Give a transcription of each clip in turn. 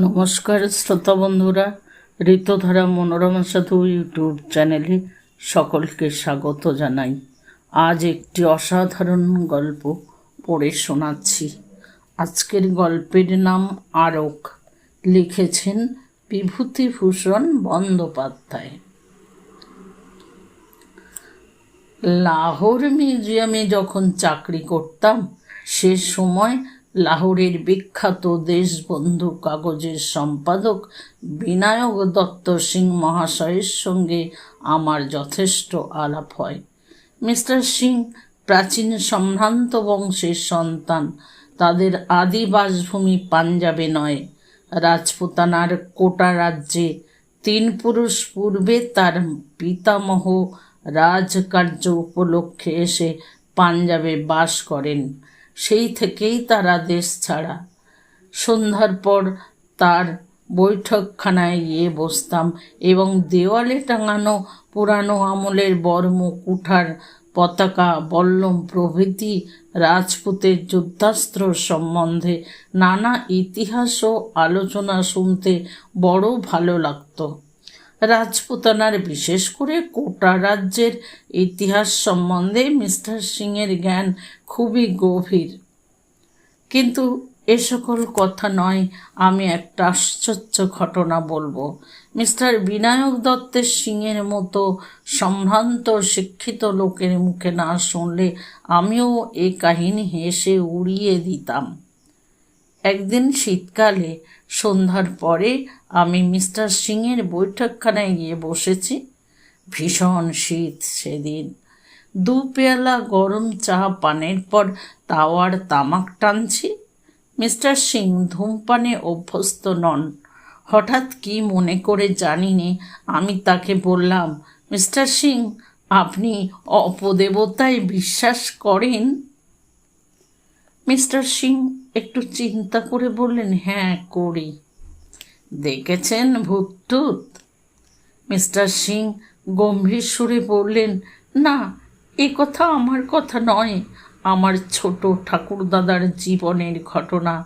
নমস্কার শ্রোতা বন্ধুরা, ঋতুধারা মনোরমা সাধু ইউটিউব চ্যানেলে সকলকে স্বাগত জানাই। আজ একটি অসাধারণ গল্প পড়ে শোনাচ্ছি। আজকের গল্পের নাম আরক। লিখেছেন বিভূতিভূষণ বন্দ্যোপাধ্যায়। লাহোর মিউজিয়ামে যখন চাকরি করতাম, সে সময় লাহোরের বিখ্যাত দেশবন্ধু কাগজের সম্পাদক বিনায়ক দত্ত সিং মহাশয়ের সঙ্গে আমার যথেষ্ট আলাপ হয়। মিস্টার সিং প্রাচীন সম্ভ্রান্ত বংশের সন্তান। তাদের আদি বাসভূমি পাঞ্জাবে নয়। রাজপুতানার কোটা রাজ্যে তিন পুরুষ পূর্বে তার পিতামহ রাজকার্য উপলক্ষে এসে পাঞ্জাবে বাস করেন। সেই থেকেই তারা দেশ ছাড়া। সন্ধ্যার পর তার বৈঠকখানায় গিয়ে বসতাম এবং দেওয়ালে টাঙানো পুরানো আমলের বর্ম কুঠার পতাকা, বল্লম প্রভৃতি, রাজপুতের যুদ্ধাস্ত্র সম্বন্ধে নানা ইতিহাস ও আলোচনা শুনতে বড় ভালো লাগতো। রাজপুতানার, বিশেষ করে কোটা রাজ্যের ইতিহাস সম্বন্ধে মিস্টার সিংয়ের জ্ঞান খুবই গভীর। কিন্তু এ সকল কথা নয়, আমি একটা আশ্চর্য ঘটনা বলব। মিস্টার বিনায়ক দত্তের সিংয়ের মতো সম্ভ্রান্ত, শিক্ষিত লোকের মুখে না শুনলে আমিও এ কাহিনী হেসে উড়িয়ে দিতাম। একদিন শীতকালে, সন্ধ্যার পরে আমি মিস্টার সিংয়ের বৈঠকখানায় গিয়ে বসেছি। ভীষণ শীত সেদিন। দু পেয়ালা গরম চা পানের পর তাওয়ার তামাক টানছি। মিস্টার সিং ধূমপানে অভ্যস্ত নন। হঠাৎ কি মনে করে জানি নে আমি তাকে বললাম, মিস্টার সিং, আপনি অপদেবতায় বিশ্বাস করেন? মিস্টার সিং একটু চিন্তা করে বললেন হ্যাঁ করি। দেখেছেন ভূতটুত? মিস্টার সিং গম্ভীর সুরে বললেন, না, এ কথা আমার কথা নয়। আমার ছোট ঠাকুরদাদার জীবনের ঘটনা।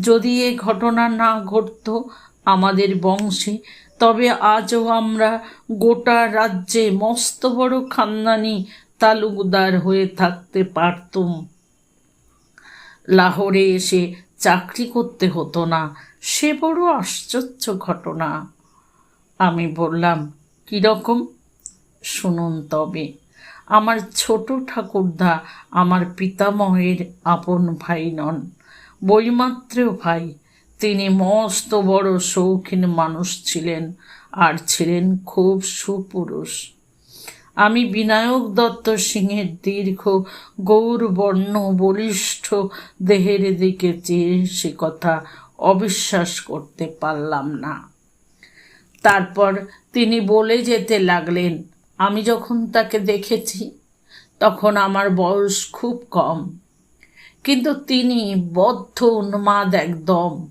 যদি এ ঘটনা না ঘটত আমাদের বংশে, তবে আজও আমরা গোটা রাজ্যে মস্ত বড় খানদানি তালুকদার হয়ে থাকতে পারতুম। লাহোরে এসে চাকরি করতে হতো না। সে বড় আশ্চর্য ঘটনা। আমি বললাম কীরকম শুনুন তবে, আমার ছোট ঠাকুরদা আমার পিতামহের আপন ভাই নন। বইমাত্রেও ভাই, তিনি মস্ত বড় শৌখিন মানুষ ছিলেন আর ছিলেন খুব সুপুরুষ। আমি বিনায়ক দত্ত সিংহের দীর্ঘ, গৌরবর্ণ, বলিষ্ঠ দেহের দিকে চেয়ে সে কথা অবিশ্বাস করতে পারলাম না। তারপর তিনি বলে যেতে লাগলেন, আমি যখন তাকে দেখেছি, তখন আমার বয়স খুব কম। কিন্তু তিনি বদ্ধ উন্মাদ একদম।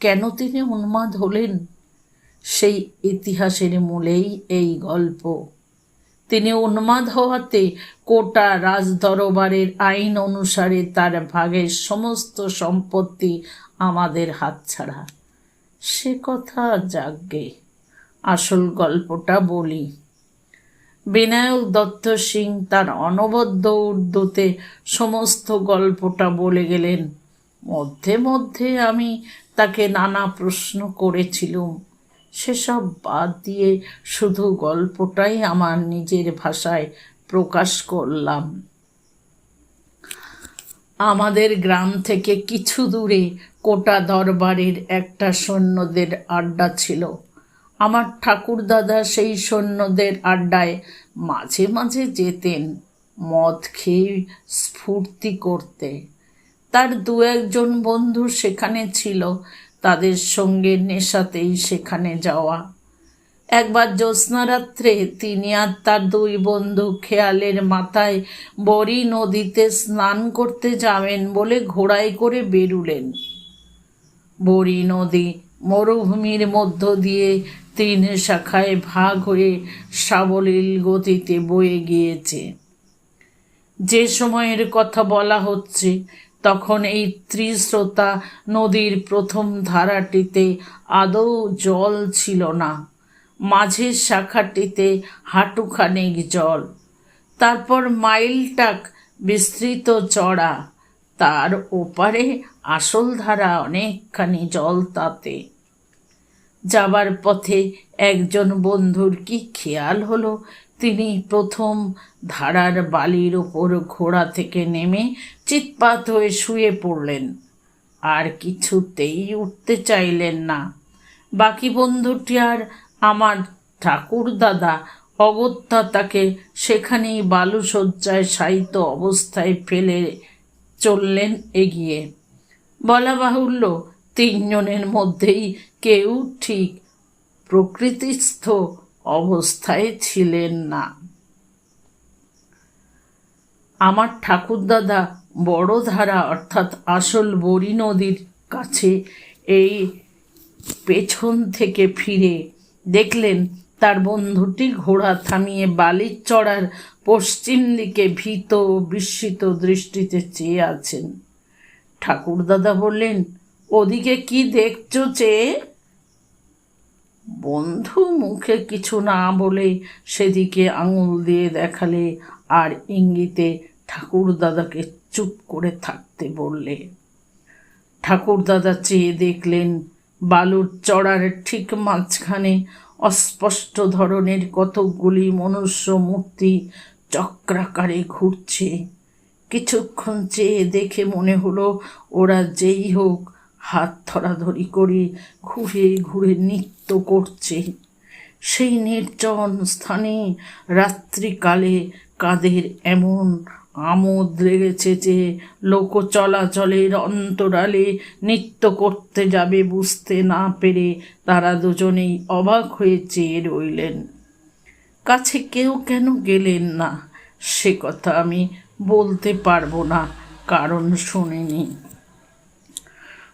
কেন তিনি উন্মাদ হলেন? সেই ইতিহাসের মূলেই এই গল্প। তিনি উন্মাদ হওয়াতে কোটা রাজদরবারের আইন অনুসারে তার ভাগের সমস্ত সম্পত্তি আমাদের হাতছাড়া। সে কথা যাগ্গে আসল গল্পটা বলি। বিনায়ক দত্ত সিং তার অনবদ্য উর্দুতে সমস্ত গল্পটা বলে গেলেন। মধ্যে মধ্যে আমি তাকে নানা প্রশ্ন করেছিলুম। সেসব বাদ দিয়ে শুধু গল্পটাই আমার নিজের ভাষায় প্রকাশ করলাম। আমাদের গ্রাম থেকে কিছু দূরে কোটা দরবারের একটা সৈন্যদের আড্ডা ছিল। আমার ঠাকুরদাদা সেই সৈন্যদের আড্ডায় মাঝে মাঝে যেতেন, মদ খেয়ে স্ফূর্তি করতে। তার দু একজন বন্ধু সেখানে ছিল তাদের সঙ্গে নেশাতেই সেখানে যাওয়া। একবার জ্যোৎস্নারাত্রে তিনি আর তার দুই বন্ধু খেয়ালের মাথায় বড়ি নদীতে স্নান করতে যাবেন বলে ঘোড়ায় করে বেরুলেন। বড়ি নদী মরুভূমির মধ্য দিয়ে তিন শাখায় ভাগ হয়ে সাবলীল গতিতে বয়ে গিয়েছে। যে সময়ের কথা বলা হচ্ছে তখন এই ত্রিস্রোতা নদীর প্রথম ধারাটিতে আদৌ জল ছিল না। মাঝের শাখাটিতে হাঁটুখানেক জল। তারপর মাইলটাক বিস্তৃত চড়া। তার ওপারে আসল ধারা অনেকখানি জল তাতে। যাবার পথে একজন বন্ধুর কি খেয়াল হলো? প্রথম ধারার বালির ওপর ঘোড়া থেকে নেমে চিৎপাত হয়ে শুয়ে পড়লেন। আর কিছুতেই উঠতে চাইলেন না। বাকি বন্ধুটি আর আমার ঠাকুর দাদা অগত্যা তাকে সেখানেই বালুসজ্জায় শায়িত অবস্থায় ফেলে চললেন এগিয়ে। বলা বাহুল্য, তিনজনের মধ্যেই কেউ ঠিক প্রকৃতিস্থ অবস্থায় ছিলেন না। আমার ঠাকুরদাদা বড় ধারা অর্থাৎ আসল বড়ি নদীর কাছে এই পেছন থেকে ফিরে দেখলেন তার বন্ধুটি ঘোড়া থামিয়ে বালির চড়ার পশ্চিম দিকে ভীত বিস্মিত দৃষ্টিতে চেয়ে আছেন। ঠাকুরদাদা বললেন, ওদিকে কি দেখছ চেয়ে বন্ধু মুখে কিছু না বলে সেদিকে আঙুল দিয়ে দেখালে, আর ইঙ্গিতে ঠাকুরদাদাকে চুপ করে থাকতে বললে। ঠাকুরদাদা চেয়ে দেখলেন, বালুর চড়ার ঠিক মাঝখানে অস্পষ্ট ধরনের কতকগুলি মনুষ্য মূর্তি চক্রাকারে ঘুরছে। কিছুক্ষণ চেয়ে দেখে মনে হলো, ওরা যেই হোক হাত ধরাধরি করে, ঘুরে ঘুরে নৃত্য করছে। সেই নির্জন স্থানে রাত্রিকালে কাদের এমন আমোদ লেগেছে যে লোক চলাচলের অন্তরালে নৃত্য করতে যাবে বুঝতে না পেরে তারা দুজনেই অবাক হয়ে চেয়ে রইলেন। কাছে কেউ কেন গেলেন না? সে কথা আমি বলতে পারব না, কারণ শুনিনি।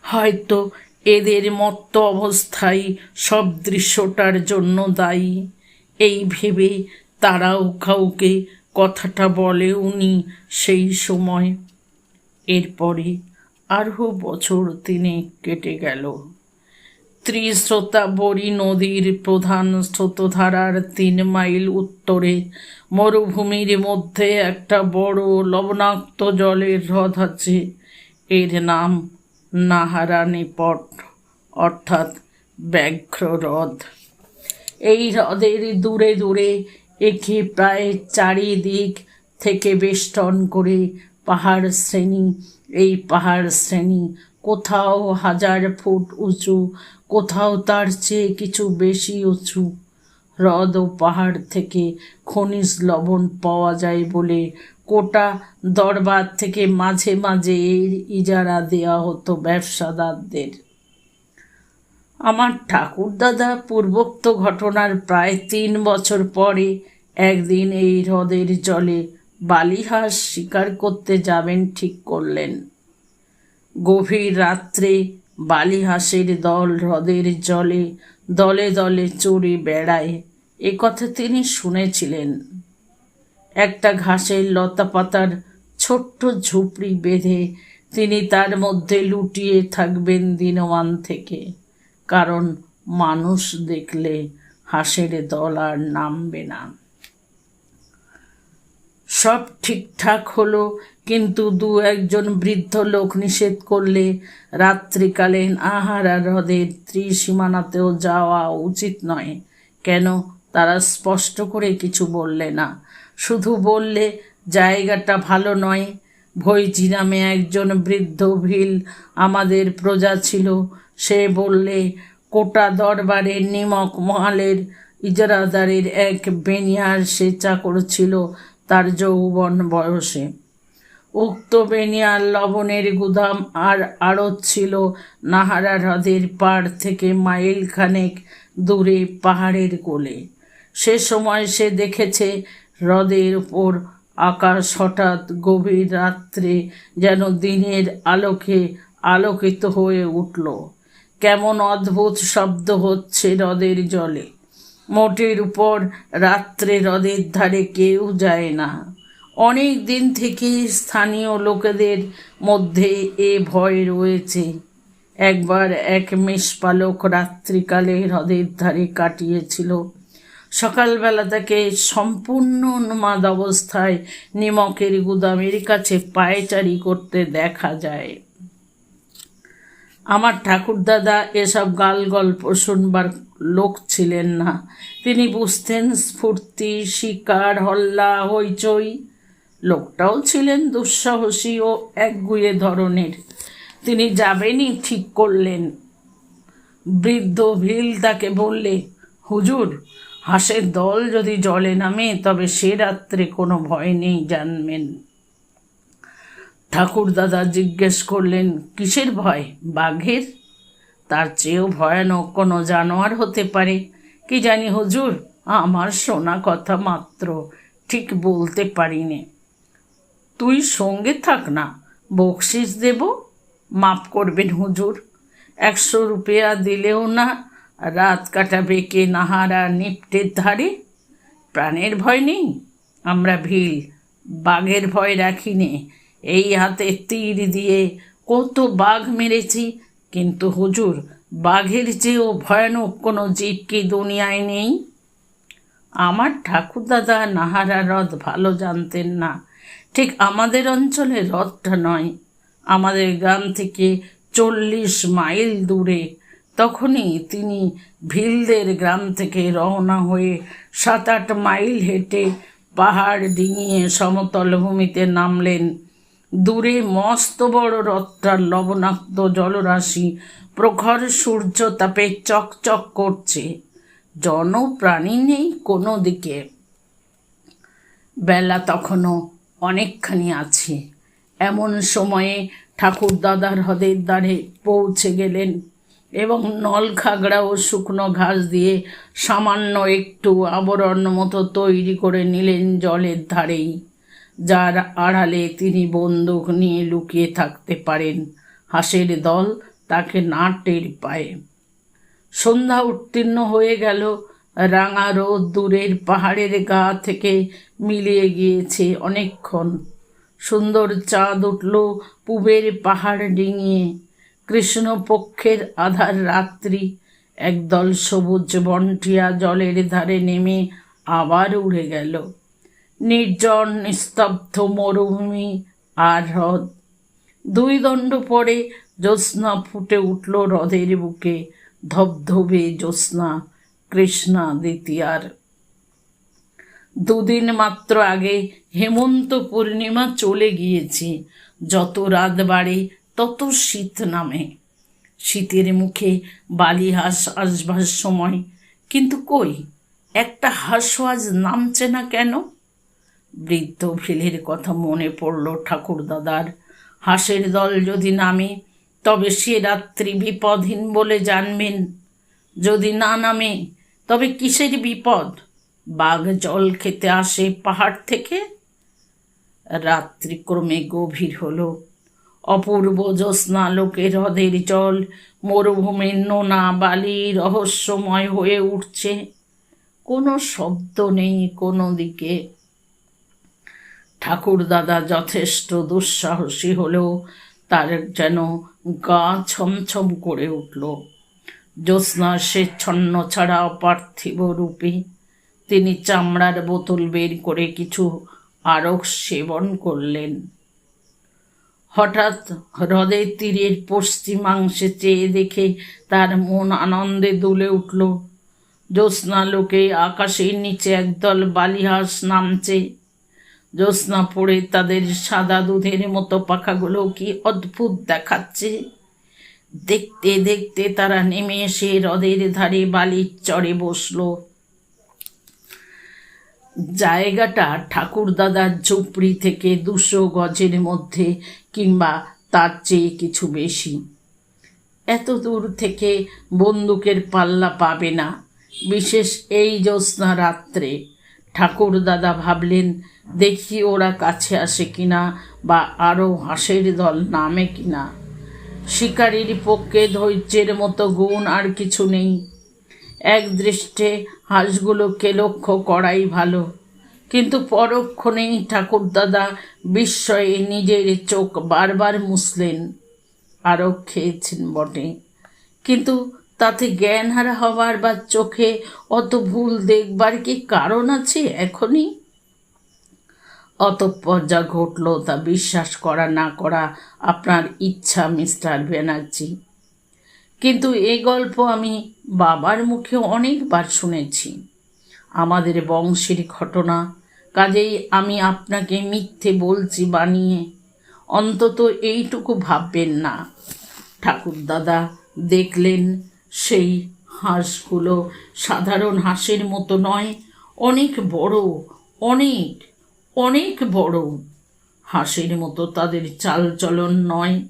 হয়তো এদের মত্ত অবস্থায় সব দৃশ্যটার জন্য দায়ী। এই ভেবে তারাও কাউকে কথাটা বলে উনি সেই সময়। এরপরে আরও বছর তিনি কেটে গেল। ত্রিস্রোতা বড়ি নদীর প্রধান স্রোতধারার তিন মাইল উত্তরে মরুভূমির মধ্যে একটা বড় লবণাক্ত জলের হ্রদ আছে। এর নাম নাহারানি পট অর্থাৎ ব্যাঘ্র হ্রদ এই হ্রদের দূরে দূরে একে প্রায় চারিদিক থেকে বেষ্টন করে পাহাড় শ্রেণি। এই পাহাড় শ্রেণি কোথাও হাজার ফুট উঁচু, কোথাও তার চেয়ে কিছু বেশি উঁচু। হ্রদ ও পাহাড় থেকে খনিজ লবণ পাওয়া যায় বলে কোটা দরবার থেকে মাঝে মাঝে এর ইজারা দেওয়া হতো ব্যবসাদারদের। আমার ঠাকুরদাদা পূর্বোক্ত ঘটনার প্রায় তিন বছর পরে একদিন এই হ্রদের জলে বালিহাঁস শিকার করতে যাবেন ঠিক করলেন। গভীর রাত্রে বালিহাঁসের দল হ্রদের জলে দলে দলে চড়ে বেড়ায়। এ কথা তিনি শুনেছিলেন। একটা ঘাসের লতা পাতার ছোট্ট ঝুপড়ি বেঁধে তিনি তার মধ্যে লুটিয়ে থাকবেন দিনমান থেকে। কারণ মানুষ দেখলে হাঁসের দল আর নামবে না। সব ঠিকঠাক হলো, কিন্তু দু একজন বৃদ্ধ লোক নিষেধ করলে রাত্রিকালীন আহারা হ্রদের ত্রিসীমানাতেও যাওয়া উচিত নয়। কেন? তারা স্পষ্ট করে কিছু বললে না। শুধু বললে জায়গাটা ভালো নয়। ভৈজি নামে একজন বৃদ্ধ ভিল আমাদের প্রজা ছিল। সে বললে, কোটা দরবারের নিমক মহালের ইজারাদারের এক বেনিয়ার সে চাকর ছিল তার যৌবন বয়সে। উক্ত বেনিয়ার লবণের গুদাম আর আড়ত ছিল নাহারা হ্রদের পাড় থেকে মাইল খানেক দূরে পাহাড়ের কোলে। সে সময় সে দেখেছে হ্রদের উপর আকাশ হঠাৎ গভীর রাত্রে যেন দিনের আলোকে আলোকিত হয়ে উঠল। কেমন অদ্ভুত শব্দ হচ্ছে হ্রদের জলে। মোটের উপর রাত্রে হ্রদের ধারে কেউ যায় না। অনেক দিন থেকে স্থানীয় লোকেদের মধ্যে এ ভয় রয়েছে। একবার এক মেষপালক রাত্রিকালে হ্রদের ধারে কাটিয়েছিল। সকালবেলা তাকে সম্পূর্ণ উন্মাদ অবস্থায় নিমকের গুদামের কাছে পায়চারি করতে দেখা যায়। আমার ঠাকুরদাদা এসব গাল গল্প শুনবার লোক ছিলেন না। তিনি বুঝতেন স্ফূর্তি, শিকার, হল্লা, হইচই। লোকটাও ছিলেন দুঃসাহসী ও একগুয়ে ধরনের। তিনি যাবেনই ঠিক করলেন। বৃদ্ধ ভিল তাকে বললে, হুজুর হাঁসের দল যদি জলে নামে, তবে সে রাত্রে কোনো ভয় নেই জানবেন। ঠাকুরদাদা জিজ্ঞেস করলেন, কিসের ভয়? বাঘের? তার চেয়েও ভয়ানক কোনো জানোয়ার হতে পারে। কি জানি হুজুর, আমার শোনা কথা মাত্র, ঠিক বলতে পারিনে। তুই সঙ্গে থাক না, বকশিস দেব, মাপ করবেন হুজুর। একশো রুপিয়া দিলেও না রাত কাটাবে কে নাহারা নিপটের ধারে? প্রাণের ভয় নেই? আমরা ভিল, বাঘের ভয় রাখি নে এই হাতে তীর দিয়ে কত বাঘ মেরেছি। কিন্তু হুজুর, বাঘের চেয়েও ভয়ানক কোনো জীব কি দুনিয়ায় নেই? আমার ঠাকুরদাদা নাহারা হ্রদ ভালো জানতেন না। ঠিক আমাদের অঞ্চলে হ্রদটা নয়। আমাদের গ্রাম থেকে চল্লিশ মাইল দূরে তখনই তিনি ভিলদের গ্রাম থেকে রওনা হয়ে সাত আট মাইল হেঁটে পাহাড় ডিঙিয়ে সমতল ভূমিতে নামলেন। দূরে মস্ত বড় রথটার লবণাক্ত জলরাশি প্রখর সূর্য তাপে চকচক করছে। জনপ্রাণী নেই কোনো দিকে বেলা তখনও অনেকখানি আছে। এমন সময়ে ঠাকুর দাদার হ্রদের দ্বারে পৌঁছে গেলেন এবং নল খাগড়া ও শুকনো ঘাস দিয়ে সামান্য একটু আবরণ মতো তৈরি করে নিলেন জলের ধারেই, যার আড়ালে তিনি বন্দুক নিয়ে লুকিয়ে থাকতে পারেন। হাঁসের দল তাকে না টের পায়। সন্ধ্যা উত্তীর্ণ হয়ে গেল। রাঙা রোদ দূরের পাহাড়ের গা থেকে মিলিয়ে গিয়েছে অনেকক্ষণ। সুন্দর চাঁদ উঠল পুবের পাহাড় ডিঙিয়ে। কৃষ্ণপক্ষের আধার রাত্রি। একদল সবুজ বন্টিয়া জলের ধারে নেমে আবার উড়ে গেল। নির্জন, নিস্তব্ধ মরুভূমি আর হ্রদ। দুই দণ্ড পরে জ্যোৎস্না ফুটে উঠল হ্রদের বুকে। ধবধবে জ্যোৎস্না, কৃষ্ণা দ্বিতীয়ার। দুদিন মাত্র আগে হেমন্ত পূর্ণিমা চলে গিয়েছে। যত রাত বাড়ে তত শীত নামে। শীতের মুখে বালি হাঁস আসবার সময়। কিন্তু কই, একটা হাঁসও আজ নামছে না কেন? বৃদ্ধ ভিলের কথা মনে পড়ল ঠাকুর দাদার হাঁসের দল যদি নামে, তবে সে রাত্রি বিপদহীন বলে জানবেন। যদি না নামে, তবে কিসের বিপদ? বাঘ জল খেতে আসে পাহাড় থেকে? রাত্রি ক্রমে গভীর হলো অপূর্ব জ্যোৎস্না লোকের হ্রদের জল, মরুভূমির নোনা বালি রহস্যময় হয়ে উঠছে। কোনো শব্দ নেই কোনো দিকে। ঠাকুর দাদা যথেষ্ট দুঃসাহসী হলেও তার যেন গা ছমছম করে উঠল। জ্যোৎস্না সে ছন্ন ছাড়া পার্থিব রূপে তিনি চামড়ার বোতল বের করে কিছু আরক সেবন করলেন। হঠাৎ হ্রদের তীরের পশ্চিমাংশে চেয়ে দেখে তার মন আনন্দে দুলে উঠল। জ্যোৎস্না লোকে আকাশের নিচে একদল বালিহাস নামছে। জ্যোৎস্না পড়ে তাদের সাদা দুধের মতো পাখাগুলো কি অদ্ভুত দেখাচ্ছে। দেখতে দেখতে তারা নেমে এসে হ্রদের ধারে বালির চড়ে বসল। জায়গাটা ঠাকুরদাদার ঝুপড়ি থেকে দুশো গজের মধ্যে কিংবা তার চেয়ে কিছু বেশি। এত দূর থেকে বন্দুকের পাল্লা পাবে না। বিশেষ এই জ্যোৎস্না রাত্রে ঠাকুর দাদা ভাবলেন, দেখি ওরা কাছে আসে কিনা বা আরও হাঁসের দল নামে কিনা। শিকারির পক্ষে ধৈর্যের মতো গুণ আর কিছু নেই। এক দৃষ্টে হাঁসগুলোকে লক্ষ্য করাই ভালো। কিন্তু পরক্ষণেই ঠাকুরদাদা বিস্ময়ে নিজের চোখ বারবার মুছলেন। আরও খেয়েছেন বটে। কিন্তু তাতে জ্ঞানহারা হবার বা চোখে অত ভুল দেখবার কি কারণ আছে এখনই? অতঃপর যা ঘটল তা বিশ্বাস করা না করা আপনার ইচ্ছা, মিস্টার ব্যানার্জি। কিন্তু এই গল্প আমি বাবার মুখে অনেকবার শুনেছি। আমাদের বংশের ঘটনা, কাজেই আমি আপনাকে মিথ্যে বলছি বানিয়ে। অন্তত এইটুকু ভাববেন না। ঠাকুরদাদা দেখলেন সেই হাঁসগুলো। সাধারণ হাঁসের মতো নয়, অনেক বড়, অনেক অনেক বড়। হাঁসের মতো তাদের চালচলন নয়।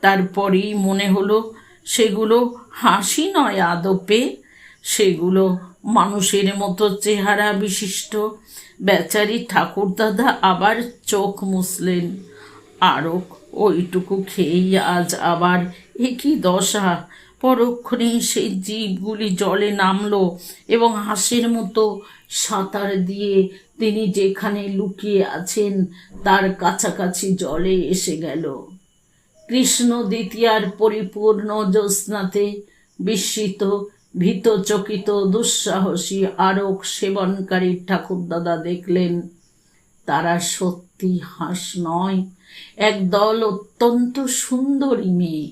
তারপরেই মনে হলো সেগুলো হাসি নয় আদপে, সেগুলো মানুষের মতো চেহারা বিশিষ্ট। বেচারি ঠাকুরদাদা আবার চোখ মুসলেন আরও ওইটুকু খেয়েই আজ আবার একই দশা। পরক্ষণেই সেই জীবগুলি জলে নামলো এবং হাঁসের মতো সাঁতার দিয়ে তিনি যেখানে লুকিয়ে আছেন তার কাছাকাছি জলে এসে গেল। কৃষ্ণ দ্বিতীয়ার পরিপূর্ণ জ্যোৎস্নাতে বিস্মিত, ভীতচকিত, দুঃসাহসী আরক সেবনকারী ঠাকুরদাদা দেখলেন, তারা সত্যি হাঁস নয়। একদল অত্যন্ত সুন্দরী মেয়ে,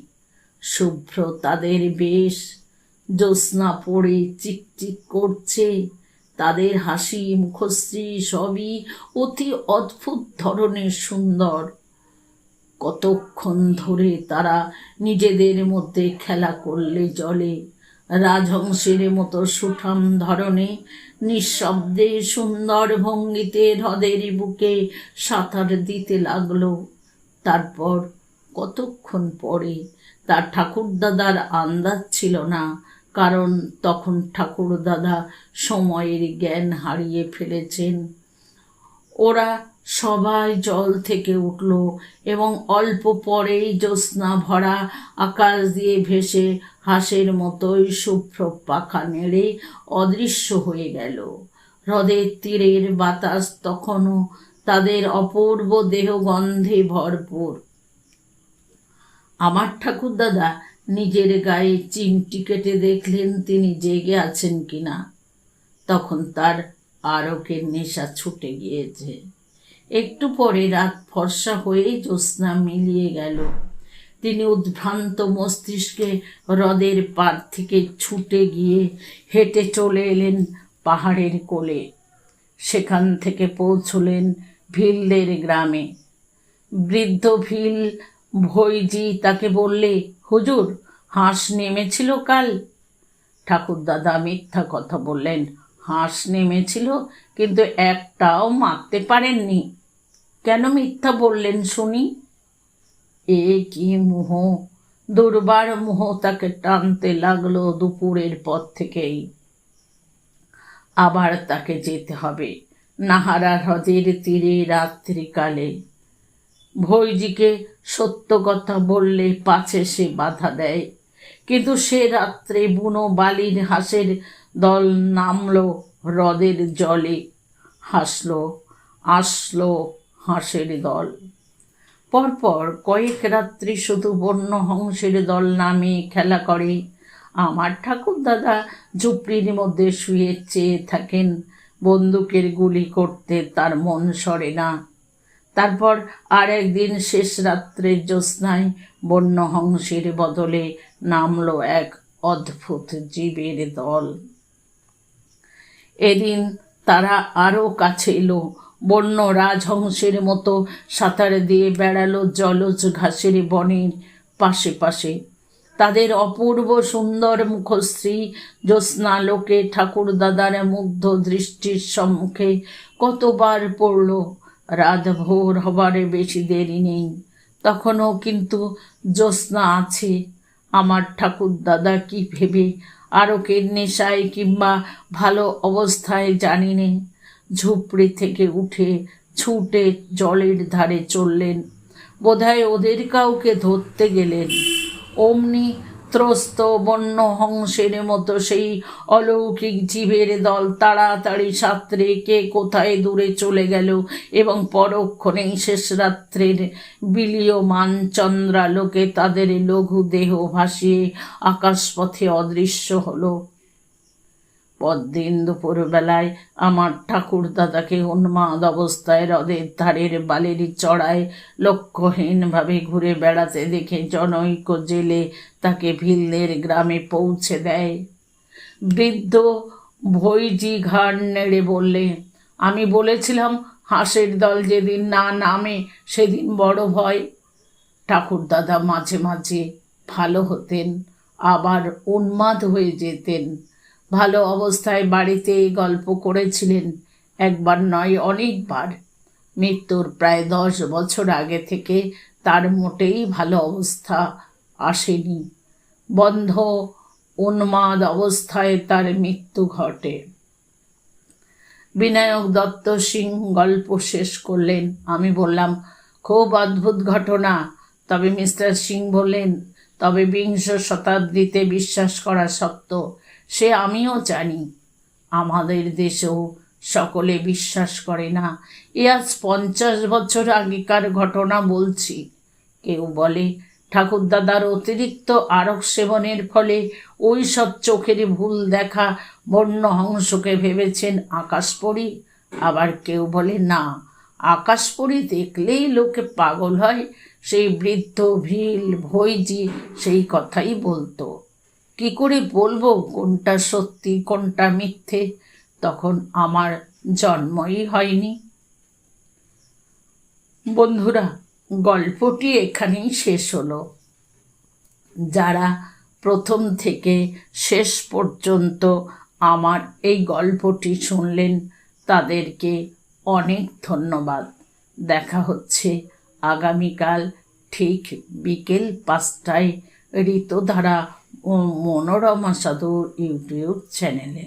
শুভ্র তাদের বেশ। জ্যোৎস্না পড়ে চিকচিক করছে, তাদের হাসি মুখশ্রী সবই অতি অদ্ভুত ধরনের সুন্দর। কতক্ষণ ধরে তারা নিজেদের মধ্যে খেলা করলে জলে? রাজহংসের মতো সুঠাম ধরনে, নিঃশব্দে সুন্দর ভঙ্গিতে হ্রদের বুকে সাঁতার দিতে লাগল। তারপর কতক্ষণ পরে তার ঠাকুরদাদার আন্দাজ ছিল না, কারণ তখন ঠাকুরদাদা সময়ের জ্ঞান হারিয়ে ফেলেছেন। ওরা সবাই জল থেকে উঠল এবং অল্প পরেই জ্যোৎস্না ভরা আকাশ দিয়ে ভেসে হাঁসের মতোই শুভ্র পাখা নেড়ে অদৃশ্য হয়ে গেল। হ্রদের তীরের বাতাস তখনও তাদের অপূর্ব দেহগন্ধে ভরপুর। আমার ঠাকুর দাদা, নিজের গায়ে চিমটি কেটে দেখলেন তিনি জেগে আছেন কিনা? তখন তার আরকের নেশা ছুটে গিয়েছে। একটু পরে রাত ফর্সা হয়ে জ্যোৎস্না মিলিয়ে গেল। তিনি উদ্ভ্রান্ত মস্তিষ্কে হ্রদের পার থেকে ছুটে গিয়ে হেঁটে চলে এলেন পাহাড়ের কোলে। সেখান থেকে পৌঁছলেন ভিলদের গ্রামে। বৃদ্ধ ভিল ভৈজি তাকে বললে, হুজুর, হাঁস নেমেছিল কাল? ঠাকুরদাদা মিথ্যা কথা বললেন, হাঁস নেমেছিল, কিন্তু একটাও মারতে পারেননি। কেন মিথ্যা বললেন শুনি? এ কি মোহ? দুর্বার মোহ তাকে টানতে লাগল দুপুরের পর থেকেই। আবার তাকে যেতে হবে নাহারা হ্রদের তীরে রাত্রিকালে। ভৈজিকে সত্য কথা বললে পাছে সে বাধা দেয়। কিন্তু সে রাত্রে বুনো বালির হাঁসের দল নামলো হ্রদের জলে। হাসলো আসলো হাঁসের দল। পরপর কয়েক রাত্রি শুধু বন্য হংসের দল নামে খেলা করে। আমার ঠাকুর দাদা ঝুপড়ির মধ্যে শুয়ে চেয়ে থাকেন। বন্দুকের গুলি করতে তার মন সরে না। তারপর আর একদিন শেষ রাত্রের জ্যোৎস্নায় বন্য হংসের বদলে নামলো এক অদ্ভুত জীবের দল। এদিন তারা আরও কাছে এলো বন্য রাজহংসের মতো সাঁতার দিয়ে বেড়ালো জলজ ঘাসের বনের পাশে পাশে। তাদের অপূর্ব সুন্দর মুখশ্রী, জ্যোৎস্নালোকে ঠাকুর দাদার মুগ্ধ দৃষ্টির সম্মুখে কতবার পড়ল রাত ভোর হবারে বেশি দেরি নেই। তখনও কিন্তু জ্যোৎস্না আছে। আমার ঠাকুর দাদা কি ভেবে আরকের নেশায় কিংবা ভালো অবস্থায় জানি নে ঝুপড়ি থেকে উঠে ছুটে জলের ধারে চললেন। বোধহয় ওদের কাউকে ধরতে গেলেন। অমনি ত্রস্ত বন্য হংসের মতো সেই অলৌকিক জীবের দল তাড়াতাড়ি সাঁতরে কে কোথায় দূরে চলে গেল এবং পরক্ষণেই শেষ রাত্রের বিলীয়মান চন্দ্রালোকে তাদের লঘু দেহ ভাসিয়ে আকাশপথে অদৃশ্য হলো। পরদিন দুপুরবেলায় আমার ঠাকুর দাদাকে উন্মাদ অবস্থায় হ্রদের ধারের বালির চড়ায় লক্ষ্যহীনভাবে ঘুরে বেড়াতে দেখে জনৈক জেলে তাকে ভিলদের গ্রামে পৌঁছে দেয়। বৃদ্ধ ভৈজি ঘাড় নেড়ে বললে, আমি বলেছিলাম হাঁসের দল যেদিন না নামে, সেদিন বড় ভয় ঠাকুর দাদা মাঝে মাঝে ভালো হতেন, আবার উন্মাদ হয়ে যেতেন। ভালো অবস্থায় বাড়িতে গল্প করেছিলেন একবার নয়, অনেকবার। মৃত্যুর প্রায় দশ বছর আগে থেকে তার মোটেই ভালো অবস্থা আসেনি। বন্ধ, উন্মাদ অবস্থায় তার মৃত্যু ঘটে। বিনায়ক দত্ত সিং গল্প শেষ করলেন। আমি বললাম, খুব অদ্ভুত ঘটনা। তবে মিস্টার সিং বললেন, তবে বিংশ শতাব্দীতে বিশ্বাস করা শক্ত সে আমিও জানি। আমাদের দেশেও সকলে বিশ্বাস করে না। এ আজ পঞ্চাশ বছর আগেকার ঘটনা বলছি। কেউ বলে, ঠাকুরদাদার অতিরিক্ত আরক সেবনের ফলে ওই সব চোখের ভুল দেখা বন্য হংসকে ভেবেছেন আকাশপরি। আবার কেউ বলে, না, আকাশপরি দেখলেই লোকে পাগল হয়। সেই বৃদ্ধ ভিল ভৈজি সেই কথাই বলতো। কি করে বলব? কোনটা সত্যি, কোনটা মিথ্যে? তখন আমার জন্মই হয়নি। বন্ধুরা, গল্পটি এখানেই শেষ হলো। যারা প্রথম থেকে শেষ পর্যন্ত আমার এই গল্পটি শুনলেন, তাদেরকে অনেক ধন্যবাদ। দেখা হচ্ছে আগামীকাল ঠিক বিকেল পাঁচটায় ঋতুধারা ও মনোরমা সাধু ইউটিউব চ্যানেলে